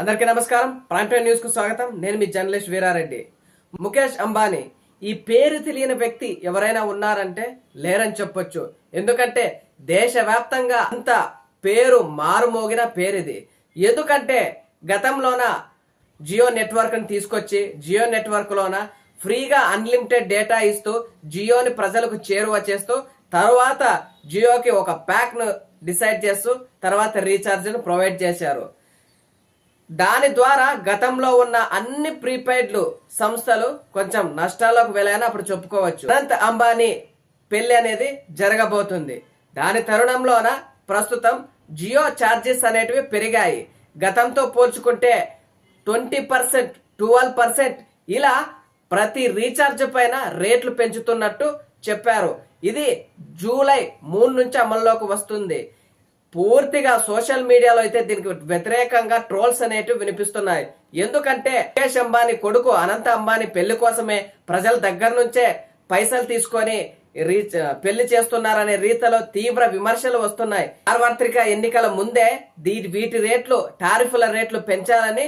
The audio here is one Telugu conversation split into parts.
అందరికీ నమస్కారం. ప్రైమ్ టైమ్ న్యూస్కు స్వాగతం. నేను మీ జర్నలిస్ట్ వీరారెడ్డి. ముఖేష్ అంబానీ ఈ పేరు తెలియని వ్యక్తి ఎవరైనా ఉన్నారంటే లేరని చెప్పొచ్చు. ఎందుకంటే దేశవ్యాప్తంగా అంత పేరు మారుమోగిన పేరిది. ఎందుకంటే గతంలోన జియో నెట్వర్క్ని తీసుకొచ్చి జియో నెట్వర్క్ లోన ఫ్రీగా అన్లిమిటెడ్ డేటా ఇస్తూ జియోని ప్రజలకు చేరువ చేస్తూ తర్వాత జియోకి ఒక ప్యాక్ను డిసైడ్ చేస్తూ తర్వాత రీఛార్జ్ను ప్రొవైడ్ చేశారు. దాని ద్వారా గతంలో ఉన్న అన్ని ప్రీపెయిడ్లు సంస్థలు కొంచెం నష్టాల్లోకి వెళ్ళాయని అప్పుడు చెప్పుకోవచ్చు. అనంత్ అంబానీ పెళ్ళి అనేది జరగబోతుంది. దాని తరుణంలోన ప్రస్తుతం జియో ఛార్జెస్ అనేటివి పెరిగాయి. గతంతో పోల్చుకుంటే ట్వంటీ పర్సెంట్ ట్వెల్వ్ పర్సెంట్ ఇలా ప్రతి రీఛార్జ్ పైన రేట్లు పెంచుతున్నట్టు చెప్పారు. ఇది జూలై మూడు నుంచి అమల్లోకి వస్తుంది. పూర్తిగా సోషల్ మీడియాలో అయితే దీనికి వ్యతిరేకంగా ట్రోల్స్ అనేటివి వినిపిస్తున్నాయి. ఎందుకంటే ముఖేష్ అంబానీ కొడుకు అనంత అంబానీ పెళ్ళి కోసమే ప్రజల దగ్గర నుంచే పైసలు తీసుకొని రీచ్ పెళ్ళి చేస్తున్నారనే రీతిలో తీవ్ర విమర్శలు వస్తున్నాయి. సార్వత్రిక ఎన్నికల ముందే వీటి రేట్లు టారిఫ్ల రేట్లు పెంచాలని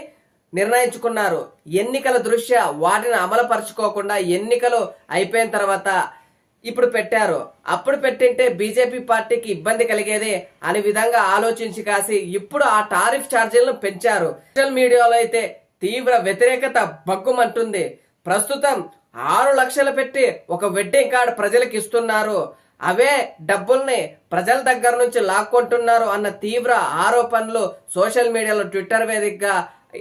నిర్ణయించుకున్నారు. ఎన్నికల దృష్ట్యా వాటిని అమలుపరుచుకోకుండా ఎన్నికలు అయిపోయిన తర్వాత ఇప్పుడు పెట్టారు. అప్పుడు పెట్టింటే బీజేపీ పార్టీకి ఇబ్బంది కలిగేదే అనే విధంగా ఆలోచించి కాసి ఇప్పుడు ఆ టారిఫ్ ఛార్జీలను పెంచారు. సోషల్ మీడియాలో అయితే తీవ్ర వ్యతిరేకత బగ్గుమంటుంది ప్రస్తుతం ఆరు లక్షలు పెట్టి ఒక వెడ్డింగ్ కార్డు ప్రజలకు ఇస్తున్నారు. అవే డబ్బుల్ని ప్రజల దగ్గర నుంచి లాక్కుంటున్నారు అన్న తీవ్ర ఆరోపణలు సోషల్ మీడియాలో ట్విట్టర్ వేదికగా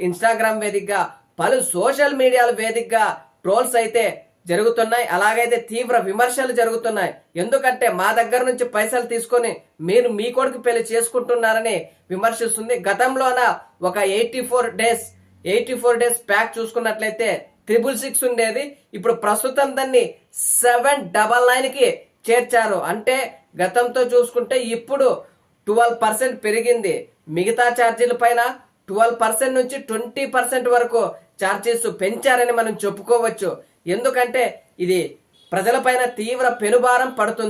ఇన్స్టాగ్రామ్ వేదికగా పలు సోషల్ మీడియాల వేదికగా ట్రోల్స్ అయితే జరుగుతున్నాయి. అలాగైతే తీవ్ర విమర్శలు జరుగుతున్నాయి. ఎందుకంటే మా దగ్గర నుంచి పైసలు తీసుకొని మీరు మీ కొడుకు పెళ్ళి చేసుకుంటున్నారని విమర్శిస్తుంది. గతంలోన ఒక eighty four days eighty four days pack చూసుకున్నట్లయితే త్రిబుల్ సిక్స్ ఉండేది. ఇప్పుడు ప్రస్తుతం దాన్ని సెవెన్ డబల్ నైన్కి చేర్చారు. అంటే గతంతో చూసుకుంటే ఇప్పుడు ట్వెల్వ్ పర్సెంట్ పెరిగింది. మిగతా ఛార్జీల పైన ట్వెల్వ్ పర్సెంట్ నుంచి ట్వంటీ పర్సెంట్ వరకు ఛార్జెస్ పెంచారని మనం చెప్పుకోవచ్చు. ఎందుకంటే ఇది ప్రజలపైన తీవ్ర పెనుభారం పడుతుంది.